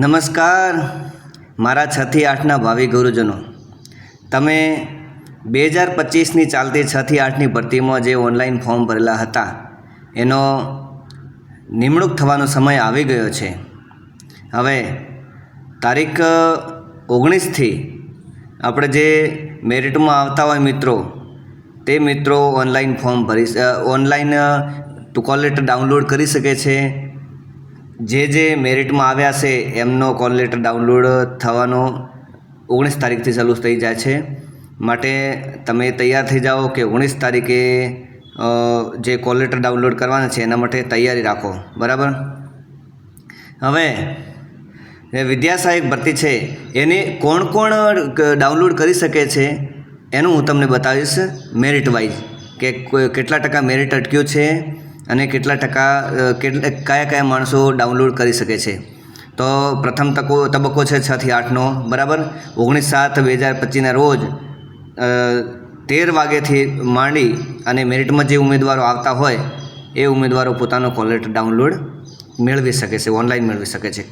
નમસ્કાર. મારા છથી આઠના ભાવિ ગુરુજનો. તમે બે હજાર પચીસની ચાલતી છથી આઠની ભરતીમાં જે ઓનલાઈન ફોર્મ ભરેલા હતા, એનો નિમણૂક થવાનો સમય આવી ગયો છે. હવે, તારીખ ઓગણીસથી આપણે જે મેરિટમાં આવતા હોય મિત્રો, તે મિત્રો ઓનલાઈન ફોર્મ ભરી ઓનલાઈન કોલ લેટર ડાઉનલોડ કરી શકે છે જે જે મેરિટમાં આવ્યા છે, એમનો કોલ લેટર ડાઉનલોડ થવાનો ઓગણીસ તારીખથી ચાલુ થઈ જાય છે. માટે તમે તૈયાર થઈ જાઓ કે ઓગણીસ તારીખે જે કોલ લેટર ડાઉનલોડ કરવાના છે, એના માટે તૈયારી રાખો. બરાબર? હવે વિદ્યા સહાયક ભરતી છે, એને કોણ કોણ ડાઉનલોડ કરી શકે છે, એનું હું તમને બતાવીશ મેરિટ વાઇઝ કે કેટલા ટકા મેરિટ અટક્યું છે અને કેટલા ટકા કેટલા, કયા કયા માણસો ડાઉનલોડ કરી શકે છે. તો પ્રથમ તકો, તબક્કો છે છ થી આઠનો, બરાબર? ઓગણીસ સાત બે હજાર પચીસના રોજ તેર વાગ્યાથી માંડી અને મેરિટમાં જે ઉમેદવારો આવતા હોય, એ ઉમેદવારો પોતાનો કોલેટ ડાઉનલોડ મેળવી શકે છે, ઓનલાઈન મેળવી શકે છે.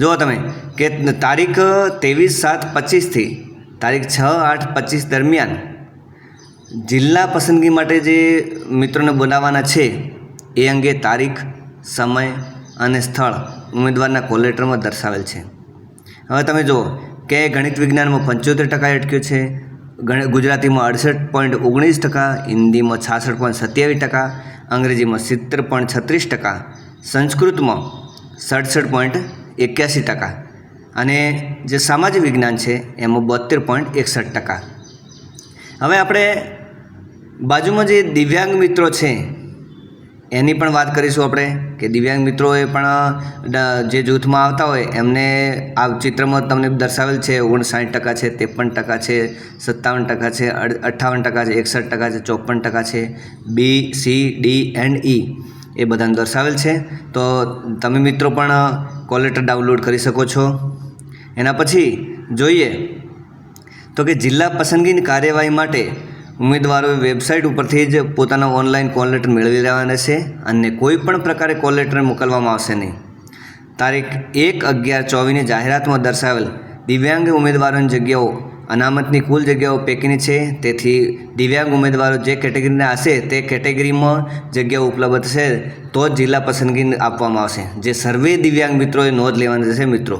જુઓ તમે, કે તારીખ ત્રેવીસ સાત પચીસથી, તારીખ છ આઠ પચીસ દરમિયાન જિલ્લા પસંદગી માટે જે મિત્રોને બોલાવવાના છે, એ અંગે તારીખ, સમય અને સ્થળ ઉમેદવારના કોલ લેટરમાં દર્શાવેલ છે. હવે તમે જુઓ કે ગણિત વિજ્ઞાનમાં પંચોતેર ટકા અટક્યો છે ગુજરાતીમાં અડસઠ પોઈન્ટ ઓગણીસ ટકા, હિન્દીમાં છાસઠ પોઈન્ટ સત્યાવીસ ટકા, અંગ્રેજીમાં સિત્તેર પોઈન્ટ છત્રીસ ટકા, સંસ્કૃતમાં સડસઠ પોઈન્ટ એક્યાસી ટકા અને જે સામાજિક વિજ્ઞાન છે, એમાં બોતેર પોઈન્ટ એકસઠ ટકા. હવે આપણે બાજુમાં જે દિવ્યાંગ મિત્રો છે, એની પણ વાત કરીશું આપણે, કે દિવ્યાંગ મિત્રોએ પણ જે જૂથમાં આવતા હોય, એમને આ ચિત્રમાં તમને દર્શાવેલ છે, ઓગણસાઠ ટકા છે, ત્રેપન ટકા છે, સત્તાવન ટકા છે અઠ્ઠાવન ટકા છે, એકસઠ ટકા છે, ચોપન ટકા છે, B, C, D, and E, એ બધાને દર્શાવેલ છે. તો તમે મિત્રો પણ કોલેટર ડાઉનલોડ કરી શકો છો. એના પછી જોઈએ, તો કે જિલ્લા પસંદગીની કાર્યવાહી માટે ઉમેદવારોએ વેબસાઇટ ઉપરથી જ પોતાનો ઓનલાઈન કોલ લેટર મેળવી લેવાના છે અને કોઈ પણ પ્રકારે કોલ લેટર મોકલવામાં આવશે નહીં. તારીખ એક અગિયાર ચોવીસની જાહેરાતમાં દર્શાવેલ દિવ્યાંગ ઉમેદવારોની જગ્યાઓ અનામતની કુલ જગ્યાઓ પૈકીની છે. તેથી દિવ્યાંગ ઉમેદવારો જે કેટેગરીના હશે તે કેટેગરીમાં જગ્યાઓ ઉપલબ્ધ છે તો જ જિલ્લા પસંદગી આપવામાં આવશે. જે સર્વે દિવ્યાંગ મિત્રોએ નોંધ લેવાની છે મિત્રો.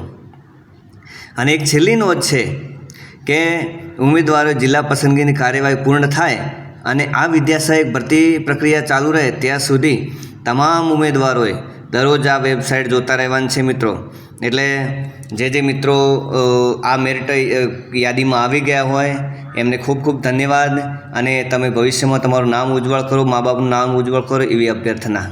અને એક છેલ્લી નોંધ છે. કે ઉમેદવારો જિલ્લા પસંદગીની કાર્યવાહી પૂર્ણ થાય અને આ વિદ્યાસહાયક ભરતી પ્રક્રિયા ચાલુ રહે ત્યાં સુધી તમામ ઉમેદવારોએ દરરોજ આ વેબસાઇટ જોતા રહેવાનું છે મિત્રો. એટલે જે જે મિત્રો આ મેરિટ યાદીમાં આવી ગયા હોય, એમને ખૂબ ખૂબ ધન્યવાદ અને તમે ભવિષ્યમાં તમારું નામ ઉજ્જવળ કરો, મા બાપનું નામ ઉજ્જવળ કરો એવી અભ્યર્થના.